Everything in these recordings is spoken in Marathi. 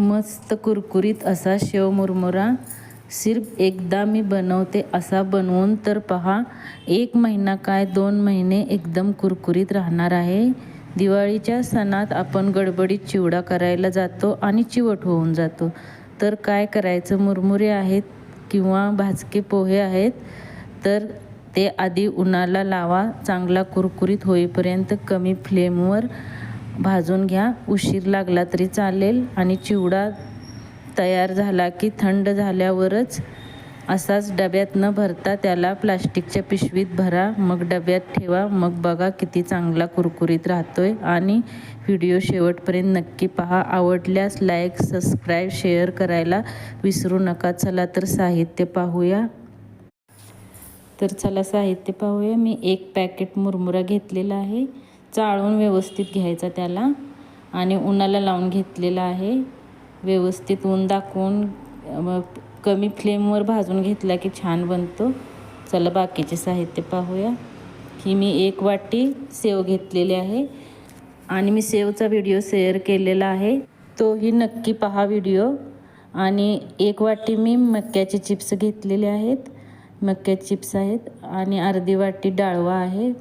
मस्त कुरकुरीत असा शेव मुरमुरा. सिर्फ एकदा मी बनवते असा बनवून तर पहा एक महिना काय दोन महिने एकदम कुरकुरीत राहणार आहे. दिवाळीच्या सणात आपण गडबडीत चिवडा करायला जातो आणि चिवट होऊन जातो. तर काय करायचं? मुरमुरे आहेत किंवा भाजके पोहे आहेत तर ते आधी उन्हाला लावा. चांगला कुरकुरीत होईपर्यंत कमी फ्लेमवर भाजून घ्या. उशीर लागला तरी चालेल. आणि चिवडा तयार झाला की थंड झाल्यावरच असाच डब्यात न भरता त्याला प्लास्टिकच्या पिशवीत भरा. मग डब्यात ठेवा. मग बघा किती चांगला कुरकुरीत राहतोय. आणि व्हिडिओ शेवटपर्यंत नक्की पहा. आवडल्यास लाईक सबस्क्राईब शेअर करायला विसरू नका. चला तर साहित्य पाहूया. तर चला साहित्य पाहूया. मी एक पॅकेट मुरमुरा घेतलेला आहे. चाळून व्यवस्थित घ्यायचा त्याला आणि उन्हाला लावून घेतलेला आहे. व्यवस्थित ऊन दाखवून कमी फ्लेमवर भाजून घेतला की छान बनतो. चला बाकीचे साहित्य पाहूया. ही मी एक वाटी सेव घेतलेली आहे आणि मी सेवचा व्हिडिओ शेअर केलेला आहे. तोही नक्की पहा व्हिडिओ. आणि एक वाटी मी मक्याचे चिप्स घेतलेले आहेत. मक्याचे चिप्स आहेत आणि अर्धी वाटी डाळवा आहे.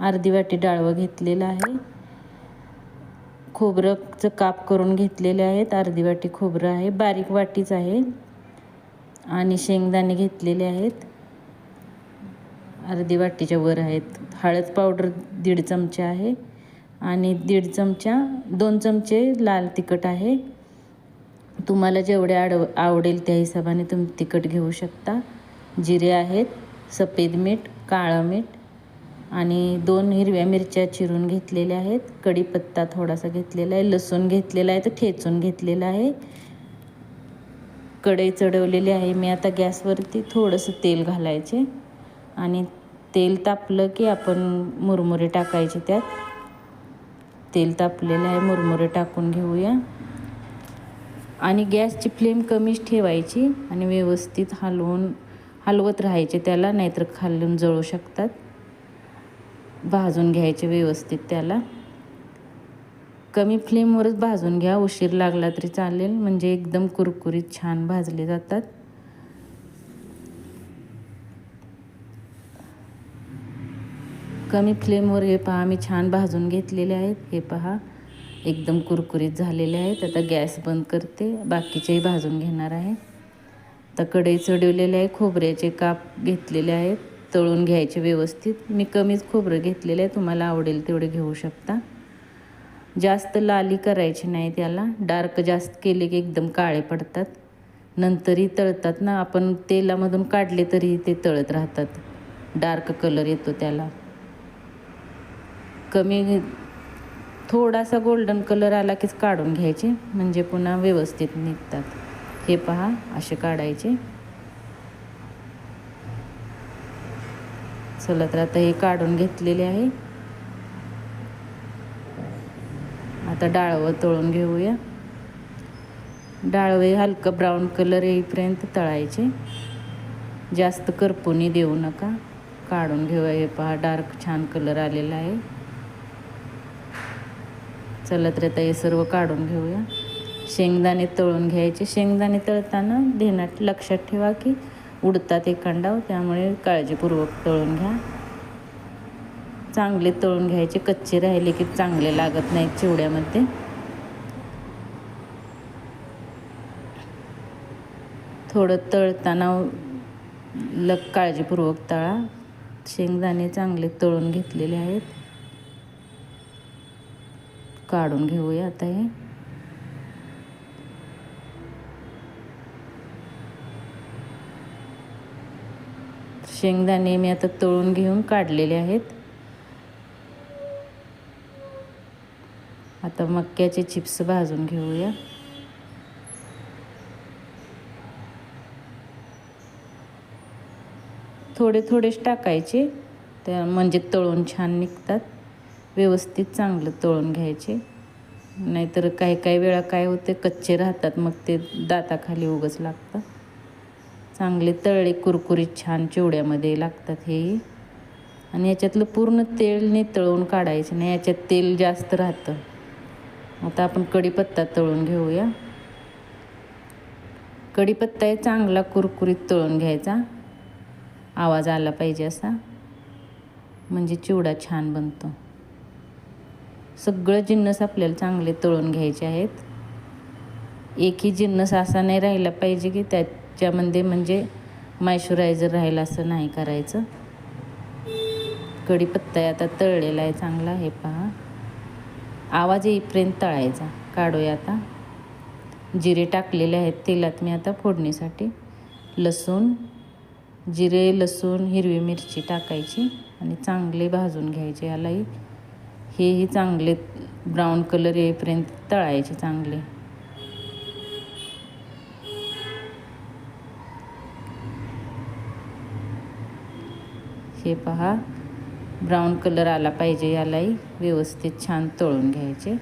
अर्धी वाटी डाळवं घेतलेलं आहे. खोबरंचं काप करून घेतलेले आहेत. अर्धी वाटी खोबरं आहे. बारीक वाटीच आहे. आणि शेंगदाणे घेतलेले आहेत. अर्धी वाटीच्या वर आहेत. हळद पावडर दीड चमचा आहे. आणि दीड चमचा दोन चमचे लाल तिखट आहे. तुम्हाला जेवढे आडव आवडेल त्या हिशोबाने तुम्ही तिखट घेऊ शकता. जिरे आहेत सफेद मीठ काळं मीठ आणि दोन हिरव्या मिरच्या चिरून घेतलेल्या आहेत. कढीपत्ता थोडासा घेतलेला आहे. लसूण घेतलेला आहे. तर ठेचून घेतलेला आहे. कढई चढवलेली आहे. मी आता गॅसवरती थोडंसं तेल घालायचे. आणि तेल तापलं की आपण मुरमुरे टाकायचे त्यात. तेल तापलेलं आहे. मुरमुरे टाकून घेऊया. आणि गॅसची फ्लेम कमीच ठेवायची आणि व्यवस्थित हलवून हलवत राहायचे त्याला. नाहीतर खालून जळू शकतात. भाजून घ्यायचे व्यवस्थित त्याला. कमी फ्लेमवरच भाजून घ्या उशीर लागला तरी चालेल. म्हणजे एकदम कुरकुरीत छान भाजले जातात. कमी फ्लेमवर हे पहा मी छान भाजून घेतलेले आहेत. हे पहा एकदम कुरकुरीत झालेले आहेत. आता गॅस बंद करते. बाकीचेही भाजून घेणार आहे. आता कढई चढवलेले आहे खोबऱ्याचे काप घेतलेले आहेत. तळून घ्यायचे व्यवस्थित. मी कमीच खोबरं घेतलेलं आहे. तुम्हाला आवडेल तेवढे घेऊ शकता. जास्त लाली करायची नाही त्याला. डार्क जास्त केले की एकदम काळे पडतात. नंतरही तळतात ना. आपण तेलामधून काढले तरी ते तळत राहतात. डार्क कलर येतो त्याला. कमी थोडासा गोल्डन कलर आला कीच काढून घ्यायचे. म्हणजे पुन्हा व्यवस्थित निघतात. हे पहा असे काढायचे. चला तर आता हे काढून घेतलेले आहे. आता डाळवं तळून घेऊया. डाळवे हलकं ब्राऊन कलर येईपर्यंत तळायचे. जास्त करपुनी देऊ नका. काढून घेऊया. हे पहा डार्क छान कलर आलेला आहे. चला तर आता हे सर्व काढून घेऊया. शेंगदाणे तळून घ्यायचे. शेंगदाणे तळताना देण्यात लक्षात ठेवा की उडतात एखांडाव त्यामुळे काळजीपूर्वक तळून घ्या. चांगले तळून घ्यायचे कच्चे राहिले की चांगले लागत नाहीत चिवड्यामध्ये. थोडं तळताना ल काळजीपूर्वक तळा. शेंगदाणे चांगले तळून घेतलेले आहेत. काढून घेऊया आता हे. शेंगदाणे मी आता तळून घेऊन काढलेले आहेत. आता मक्याचे चिप्स भाजून घेऊया. थोडे थोडेच टाकायचे त्या म्हणजे तळून छान निघतात. व्यवस्थित चांगलं तळून घ्यायचे. नाहीतर काही काही वेळा काय होते कच्चे राहतात मग ते दाताखाली उगच लागतं चांगले तळले कुरकुरीत छान चिवड्यामध्ये लागतात हे. आणि याच्यातलं पूर्ण तेलने तळून काढायचं नाही याच्यात तेल जास्त राहतं. आता आपण कढीपत्ता तळून घेऊया. कढीपत्ता आहे चांगला कुरकुरीत तळून घ्यायचा. आवाज आला पाहिजे असा. म्हणजे चिवडा छान बनतो. सगळं जिन्नस आपल्याला चांगले तळून घ्यायचे आहेत. एकही जिन्नस असा नाही राहिला पाहिजे की त्यात ज्यामध्ये म्हणजे मॉइश्चरायझर राहिलं असं नाही करायचं. कढीपत्ता आहे आता तळलेला आहे चांगला हे पहा. आवाज येईपर्यंत तळायचा काढूया आता. जिरे टाकलेले आहेत तेलात मी आता फोडणीसाठी. लसूण जिरे लसूण हिरवी मिरची टाकायची आणि चांगले भाजून घ्यायचे यालाही. हेही चांगले ब्राऊन कलर येईपर्यंत तळायचे चांगले. हे पहा. ब्राऊन कलर आला पाहिजे यालाही. व्यवस्थित छान तळून घ्यायचे.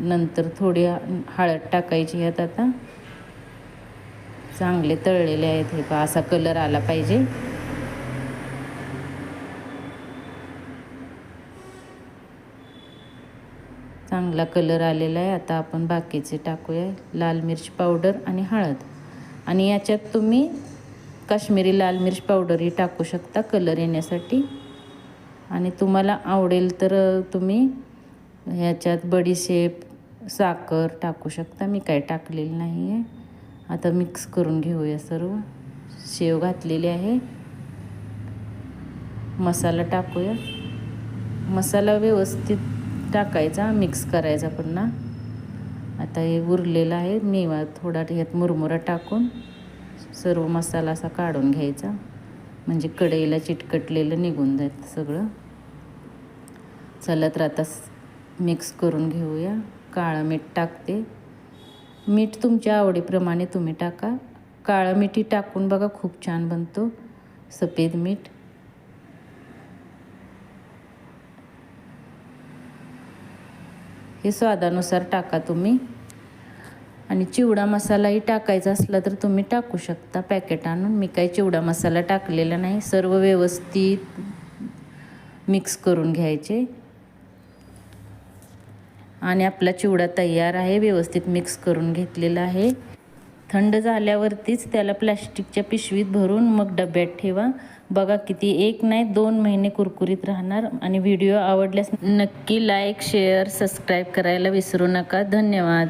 नंतर थोडी हळद टाकायची ह्यात आता. चांगले तळलेले आहेत हे पहा. असा कलर आला पाहिजे. चांगला कलर आलेला आहे. आता आपण बाकीचे टाकूया. लाल मिरची पावडर आणि हळद. आणि याच्यात तुम्ही काश्मीरी लाल मिर्च पावडरही टाकू शकता कलर येण्यासाठी. आणि तुम्हाला आवडेल तर तुम्ही ह्याच्यात बडीशेप साखर टाकू शकता. मी काय टाकलेली नाही आहे आता मिक्स करून घेऊया सर्व. शेव घातलेली आहे. मसाला टाकूया. मसाला व्यवस्थित टाकायचा मिक्स करायचा पुन्हा. आता हे उरलेलं आहे. मेवा थोडा ह्यात मुरमुरा टाकून सर्व मसाला असा काढून घ्यायचा. म्हणजे कढईला चिटकटलेलं निघून जात सगळं. चला तर आता मिक्स करून घेऊया. काळं मीठ टाकते. मीठ तुमच्या आवडीप्रमाणे तुम्ही टाका. काळं मिठी टाकून बघा खूप छान बनतो. सफेद मीठ. हे स्वादानुसार टाका तुम्ही. आणि चिवडा मसालाही टाकायचा असला तर तुम्ही टाकू शकता. पॅकेट आणून मी काही चिवडा मसाला टाकलेला नाही. सर्व व्यवस्थित मिक्स करून घ्यायचे. आणि आपला चिवडा तयार आहे. व्यवस्थित मिक्स करून घेतलेला आहे. थंड झाल्यावरतीच त्याला प्लॅस्टिकच्या पिशवीत भरून मग डब्यात ठेवा. बघा किती एक नाही दोन महिने कुरकुरीत राहणार. आणि व्हिडिओ आवडल्यास नक्की लाईक शेअर सबस्क्राईब करायला विसरू नका. धन्यवाद.